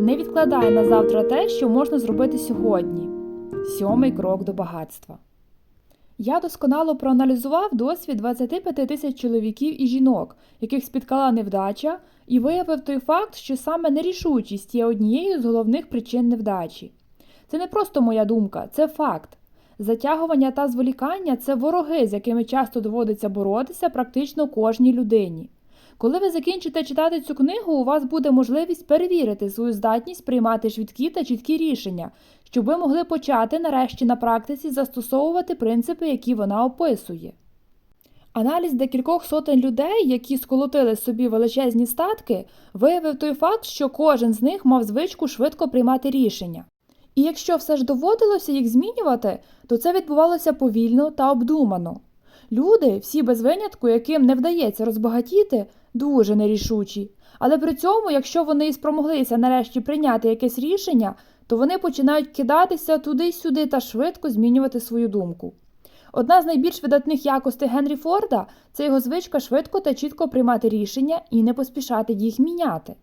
Не відкладай на завтра те, що можна зробити сьогодні. Сьомий крок до багатства. Я досконало проаналізував досвід 25 тисяч чоловіків і жінок, яких спіткала невдача, і виявив той факт, що саме нерішучість є однією з головних причин невдачі. Це не просто моя думка, це факт. Затягування та зволікання це вороги, з якими часто доводиться боротися практично кожній людині. Коли ви закінчите читати цю книгу, у вас буде можливість перевірити свою здатність приймати швидкі та чіткі рішення, щоб ви могли почати нарешті на практиці застосовувати принципи, які вона описує. Аналіз декількох сотень людей, які сколотили собі величезні статки, виявив той факт, що кожен з них мав звичку швидко приймати рішення. І якщо все ж доводилося їх змінювати, то це відбувалося повільно та обдумано. Люди, всі без винятку, яким не вдається розбагатіти, дуже нерішучі. Але при цьому, якщо вони і спромоглися нарешті прийняти якесь рішення, то вони починають кидатися туди-сюди та швидко змінювати свою думку. Одна з найбільш видатних якостей Генрі Форда це його звичка швидко та чітко приймати рішення і не поспішати їх міняти.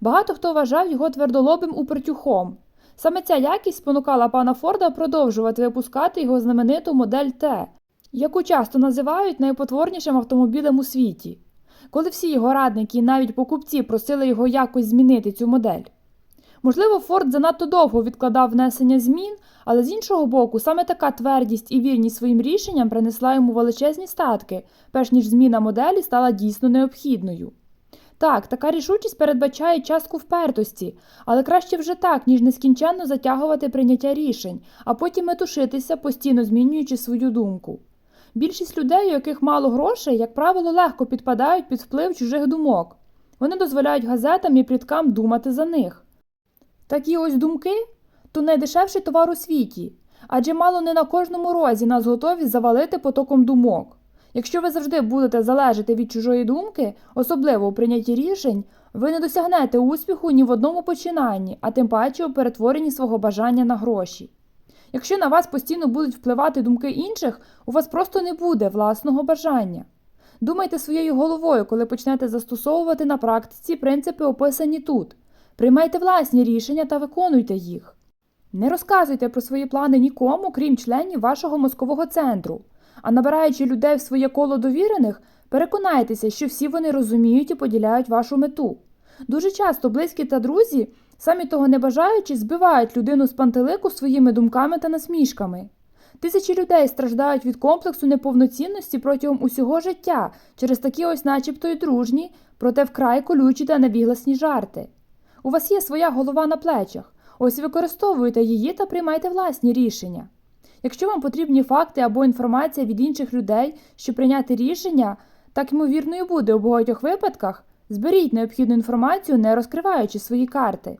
Багато хто вважав його твердолобим упертюхом. Саме ця якість спонукала пана Форда продовжувати випускати його знамениту модель Т, яку часто називають найпотворнішим автомобілем у світі, коли всі його радники і навіть покупці просили його якось змінити цю модель. Можливо, Форд занадто довго відкладав внесення змін, але з іншого боку, саме така твердість і вірність своїм рішенням принесла йому величезні статки, перш ніж зміна моделі стала дійсно необхідною. Так, така рішучість передбачає частку впертості, але краще вже так, ніж нескінченно затягувати прийняття рішень, а потім метушитися, постійно змінюючи свою думку. Більшість людей, у яких мало грошей, як правило, легко підпадають під вплив чужих думок. Вони дозволяють газетам і пліткам думати за них. Такі ось думки то найдешевший товар у світі, адже мало не на кожному розі нас готові завалити потоком думок. Якщо ви завжди будете залежати від чужої думки, особливо у прийнятті рішень, ви не досягнете успіху ні в одному починанні, а тим паче у перетворенні свого бажання на гроші. Якщо на вас постійно будуть впливати думки інших, у вас просто не буде власного бажання. Думайте своєю головою, коли почнете застосовувати на практиці принципи, описані тут. Приймайте власні рішення та виконуйте їх. Не розказуйте про свої плани нікому, крім членів вашого мозкового центру. А набираючи людей в своє коло довірених, переконайтеся, що всі вони розуміють і поділяють вашу мету. Дуже часто близькі та друзі, самі того не бажаючи, збивають людину з пантелику своїми думками та насмішками. Тисячі людей страждають від комплексу неповноцінності протягом усього життя через такі ось, начебто, й дружні, проте вкрай колючі та невігласні жарти. У вас є своя голова на плечах. Ось використовуйте її та приймайте власні рішення. Якщо вам потрібні факти або інформація від інших людей, щоб прийняти рішення, так ймовірно і буде у багатьох випадках, зберіть необхідну інформацію, не розкриваючи свої карти.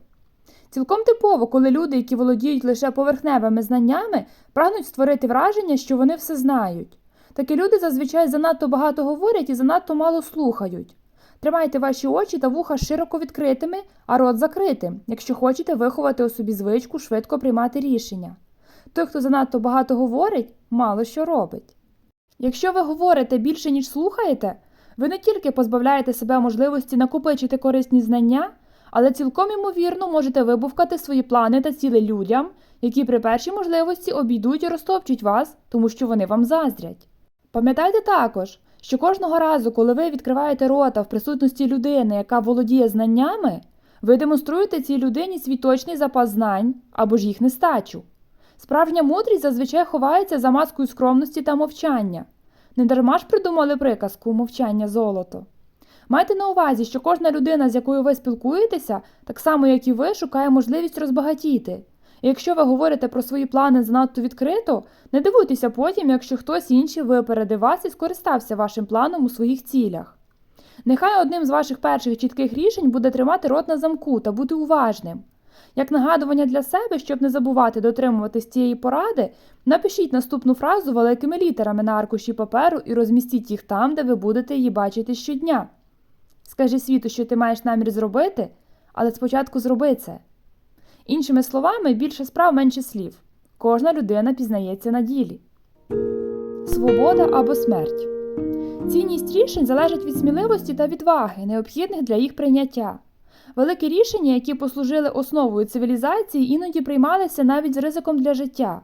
Цілком типово, коли люди, які володіють лише поверхневими знаннями, прагнуть створити враження, що вони все знають. Такі люди зазвичай занадто багато говорять і занадто мало слухають. Тримайте ваші очі та вуха широко відкритими, а рот закритим, якщо хочете виховати у собі звичку швидко приймати рішення. Той, хто занадто багато говорить, мало що робить. Якщо ви говорите більше, ніж слухаєте, ви не тільки позбавляєте себе можливості накопичити корисні знання, але цілком імовірно можете вибувкати свої плани та цілі людям, які при першій можливості обійдуть і розтопчуть вас, тому що вони вам заздрять. Пам'ятайте також, що кожного разу, коли ви відкриваєте рота в присутності людини, яка володіє знаннями, ви демонструєте цій людині свій точний запас знань або ж їх нестачу. Справжня мудрість зазвичай ховається за маскою скромності та мовчання. Недарма ж придумали приказку мовчання золото. Майте на увазі, що кожна людина, з якою ви спілкуєтеся, так само як і ви, шукає можливість розбагатіти. І якщо ви говорите про свої плани занадто відкрито, не дивуйтеся потім, якщо хтось інший випередив вас і скористався вашим планом у своїх цілях. Нехай одним з ваших перших чітких рішень буде тримати рот на замку та бути уважним. Як нагадування для себе, щоб не забувати дотримуватись цієї поради, напишіть наступну фразу великими літерами на аркуші паперу і розмістіть їх там, де ви будете її бачити щодня. Скажи світу, що ти маєш намір зробити, але спочатку зроби це. Іншими словами, більше справ, менше слів. Кожна людина пізнається на ділі. Свобода або смерть. Цінність рішень залежить від сміливості та відваги, необхідних для їх прийняття. Великі рішення, які послужили основою цивілізації, іноді приймалися навіть з ризиком для життя.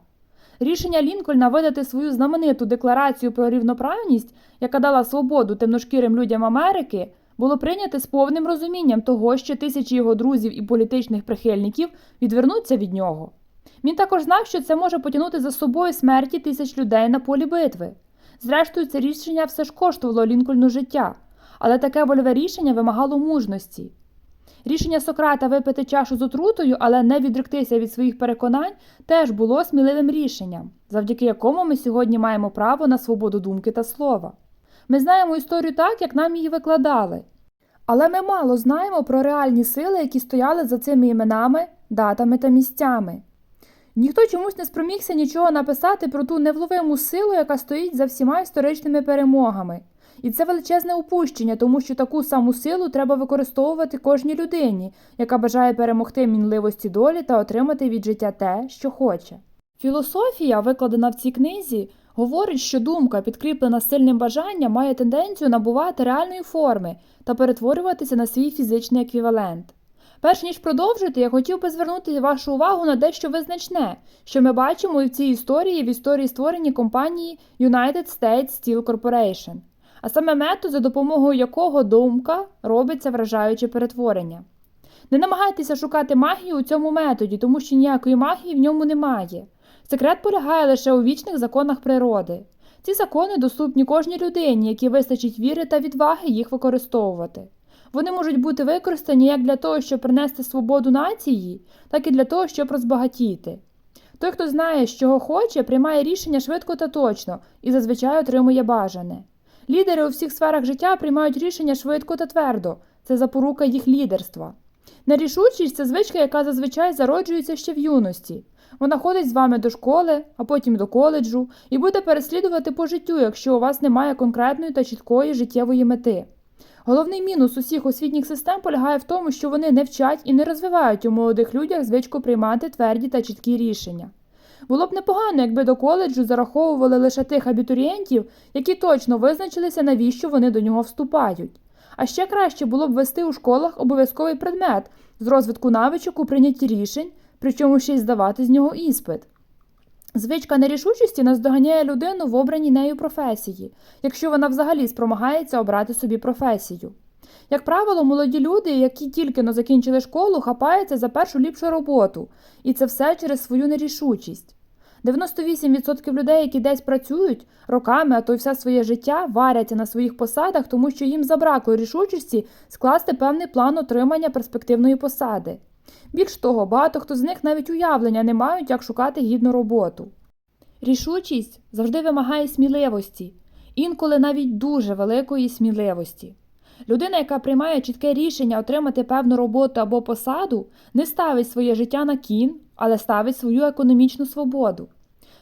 Рішення Лінкольна видати свою знамениту декларацію про рівноправність, яка дала свободу темношкірим людям Америки, було прийняте з повним розумінням того, що тисячі його друзів і політичних прихильників відвернуться від нього. Він також знав, що це може потягнути за собою смерті тисяч людей на полі битви. Зрештою, це рішення все ж коштувало Лінкольну життя, але таке вольове рішення вимагало мужності. Рішення Сократа випити чашу з отрутою, але не відректися від своїх переконань, теж було сміливим рішенням, завдяки якому ми сьогодні маємо право на свободу думки та слова. Ми знаємо історію так, як нам її викладали. Але ми мало знаємо про реальні сили, які стояли за цими іменами, датами та місцями. Ніхто чомусь не спромігся нічого написати про ту невловиму силу, яка стоїть за всіма історичними перемогами. І це величезне упущення, тому що таку саму силу треба використовувати кожній людині, яка бажає перемогти мінливості долі та отримати від життя те, що хоче. Філософія, викладена в цій книзі, говорить, що думка, підкріплена сильним бажанням, має тенденцію набувати реальної форми та перетворюватися на свій фізичний еквівалент. Перш ніж продовжити, я хотів би звернути вашу увагу на дещо визначне, що ми бачимо і в цій історії в історії створення компанії United States Steel Corporation, а саме метод, за допомогою якого думка робиться вражаюче перетворення. Не намагайтеся шукати магію у цьому методі, тому що ніякої магії в ньому немає. Секрет полягає лише у вічних законах природи. Ці закони доступні кожній людині, якій вистачить віри та відваги їх використовувати. Вони можуть бути використані як для того, щоб принести свободу нації, так і для того, щоб розбагатіти. Той, хто знає, що хоче, приймає рішення швидко та точно і зазвичай отримує бажане. Лідери у всіх сферах життя приймають рішення швидко та твердо це запорука їх лідерства. Нерішучість це звичка, яка зазвичай зароджується ще в юності. Вона ходить з вами до школи, а потім до коледжу, і буде переслідувати по життю, якщо у вас немає конкретної та чіткої життєвої мети. Головний мінус усіх освітніх систем полягає в тому, що вони не вчать і не розвивають у молодих людях звичку приймати тверді та чіткі рішення. Було б непогано, якби до коледжу зараховували лише тих абітурієнтів, які точно визначилися, навіщо вони до нього вступають. А ще краще було б вести у школах обов'язковий предмет з розвитку навичок у прийнятті рішень, причому ще й здавати з нього іспит. Звичка нерішучості наздоганяє людину в обраній нею професії, якщо вона взагалі спромагається обрати собі професію. Як правило, молоді люди, які тільки но закінчили школу, хапаються за першу ліпшу роботу, і це все через свою нерішучість. 98% людей, які десь працюють роками, а то й все своє життя, варяться на своїх посадах, тому що їм забракло рішучості скласти певний план отримання перспективної посади. Більш того, багато хто з них навіть уявлення не мають, як шукати гідну роботу. Рішучість завжди вимагає сміливості, інколи навіть дуже великої сміливості. Людина, яка приймає чітке рішення отримати певну роботу або посаду, не ставить своє життя на кін, але ставить свою економічну свободу.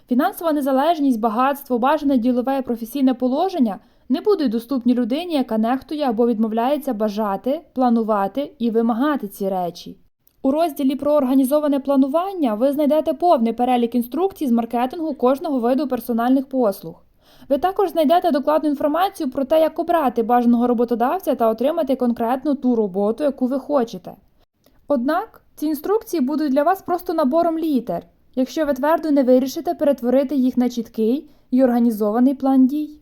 Фінансова незалежність, багатство, бажане ділове професійне положення не будуть доступні людині, яка нехтує або відмовляється бажати, планувати і вимагати ці речі. У розділі про організоване планування ви знайдете повний перелік інструкцій з маркетингу кожного виду персональних послуг. Ви також знайдете докладну інформацію про те, як обрати бажаного роботодавця та отримати конкретну ту роботу, яку ви хочете. Однак ці інструкції будуть для вас просто набором літер, якщо ви твердо не вирішите перетворити їх на чіткий і організований план дій.